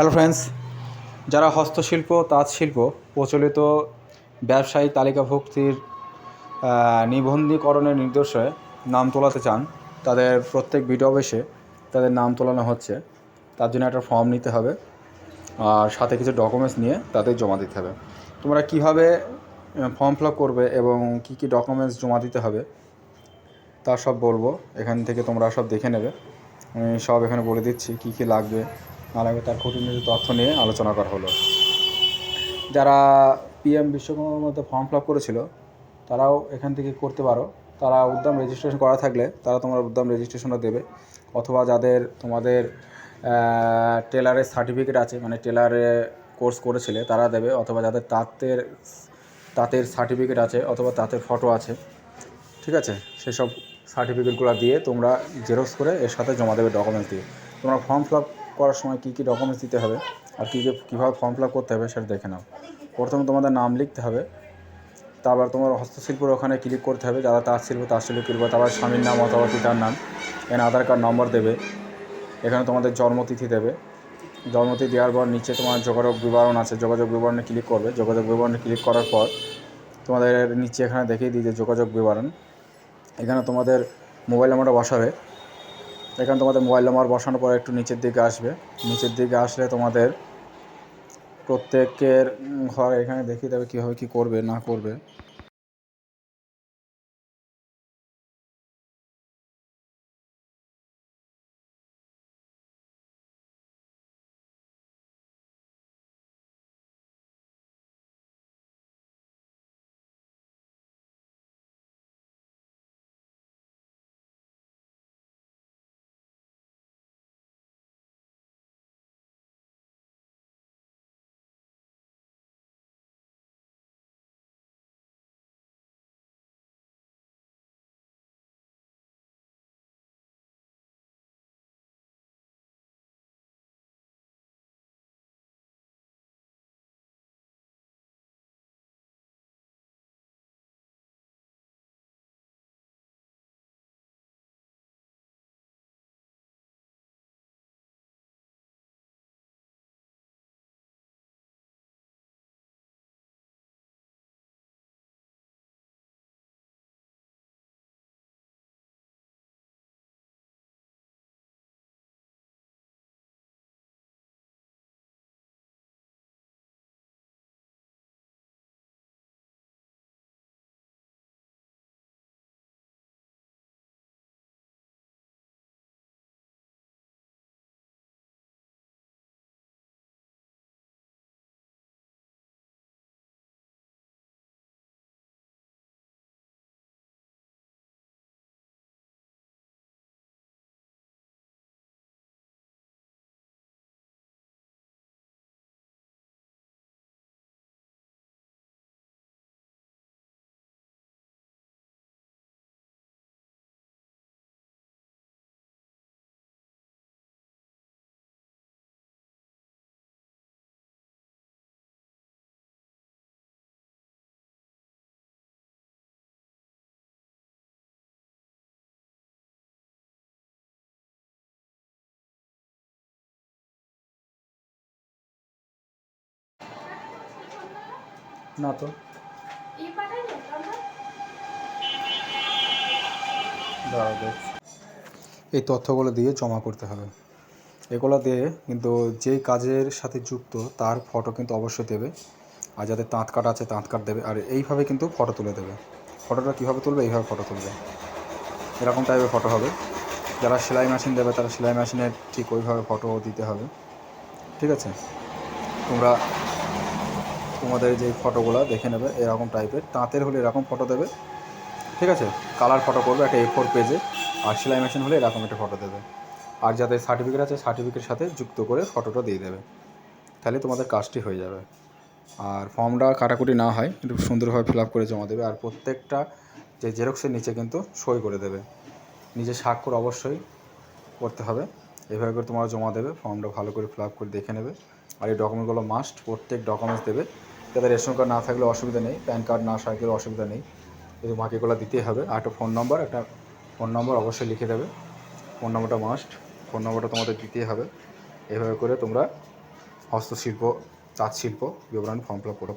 Hello friends যারা হস্তশিল্প তাঁত শিল্প প্রচলিত ব্যবসায়ী তালিকাভুক্তির নিবন্ধীকরণের নির্দেশে নাম তোলাতে চান, তাদের প্রত্যেক ভিডিও অফিসে তাদের নাম তোলানো হচ্ছে। তার জন্য একটা ফর্ম নিতে হবে আর সাথে কিছু ডকুমেন্টস নিয়ে তাদের জমা দিতে হবে। তোমরা কীভাবে ফর্ম ফিল করবে এবং কী কী ডকুমেন্টস জমা দিতে হবে, তা সব বলব। এখান থেকে তোমরা সব দেখে নেবে। আমি সব এখানে বলে দিচ্ছি, কী কী লাগবে না লাগবে তার খুঁটিনাটি তথ্য নিয়ে আলোচনা করা হলো। যারা পিএম বিশ্বকর্মার মধ্যে ফর্ম ফিল আপ করেছিল, তারাও এখান থেকে করতে পারো। তারা উদ্যম রেজিস্ট্রেশন করা থাকলে তারা তোমার উদ্যম রেজিস্ট্রেশনও দেবে। অথবা যাদের তোমাদের টেলারের সার্টিফিকেট আছে মানে টেলারে কোর্স করেছিলে, তারা দেবে। অথবা যাদের তাঁতের তাঁতের সার্টিফিকেট আছে, অথবা তাঁতের ফটো আছে, ঠিক আছে? সেসব সার্টিফিকেটগুলো দিয়ে তোমরা জেরক্স করে এর সাথে জমা দেবে ডকুমেন্টস দিয়ে। তোমরা ফর্ম ফিল আপ করার সময় কী কী ডকুমেন্টস দিতে হবে আর কী কী কীভাবে ফর্ম ফিল করতে হবে সেটা দেখে নাও। প্রথমে তোমাদের নাম লিখতে হবে, তারপর তোমার হস্তশিল্পের ওখানে ক্লিক করতে হবে, যারা তাঁত শিল্প তার শিল্প কিনবে তারপর স্বামীর নাম অথবা পিতার নাম এখানে আধার কার্ড নম্বর দেবে, এখানে তোমাদের জন্মতিথি দেবে। জন্মতিথি দেওয়ার পর নিচে তোমার যোগাযোগ বিবরণ আছে, যোগাযোগ বিবরণে ক্লিক করবে। যোগাযোগ বিবরণে ক্লিক করার পর তোমাদের নিচে এখানে দেখিয়ে দিই যে যোগাযোগ বিবরণ। এখানে তোমাদের মোবাইল নাম্বারটা বসাবে। এখানে তোমাদের মোবাইল নাম্বার বসানোর পর একটু নিচের দিকে আসবে। নিচের দিকে আসলে তোমাদের প্রত্যেকের ঘর এখানে দেখিয়ে দেবে কীভাবে কী করবে, না করবে। না তো। এই তথ্যগুলো দিয়ে জমা করতে হবে। এগুলো দিয়ে কিন্তু যেই কাজের সাথে যুক্ত তার ফটো কিন্তু অবশ্যই দেবে। আর যাদের তাঁত কাট আছে তাঁত কাট দেবে। আর এইভাবে কিন্তু ফটো তুলে দেবে। ফটোটা কীভাবে তুলবে এইভাবে ফটো তুলবে। এরকম টাইপের ফটো হবে। যারা সেলাই মেশিন দেবে তারা সেলাই মেশিনের ঠিক ওইভাবে ফটো দিতে হবে। ঠিক আছে? তোমরা তোমাদের যে ফটোগুলো দেখে নেবে, এরকম টাইপের তাঁতের হলে এরকম ফটো দেবে। ঠিক আছে? কালার ফটো করবে একটা এ ফোর পেজে আর সেলাই মেশিন হলে এরকম একটা ফটো দেবে। আর যাদের সার্টিফিকেট আছে সার্টিফিকেটের সাথে যুক্ত করে ফটোটা দিয়ে দেবে। তাহলে তোমাদের কাজটি হয়ে যাবে। আর ফর্মটা কাটাকুটি না হয়, একটু সুন্দরভাবে ফিল আপ করে জমা দেবে। আর প্রত্যেকটা যে জেরক্সের নিচে কিন্তু সই করে দেবে। নিজে স্বাক্ষর অবশ্যই করতে হবে। এভাবে করে তোমরা জমা দেবে ফর্মটা ভালো করে ফিল করে দেখে নেবে। আর এই ডকুমেন্টগুলো মাস্ট প্রত্যেক ডকুমেন্টস দেবে। যাদের রেশন কার্ড না থাকলে অসুবিধা নেই প্যান কার্ড না থাকলে অসুবিধা নেই। কিন্তু বাকিগুলো দিতেই হবে। আর একটা ফোন নম্বর একটা ফোন নম্বর অবশ্যই লিখে দেবে। ফোন নম্বরটা মাস্ট ফোন নম্বরটা তোমাদের দিতেই হবে। এভাবে করে তোমরা হস্তশিল্প, তাঁতশিল্প, বিবরণ ফর্ম ফিল আপ করো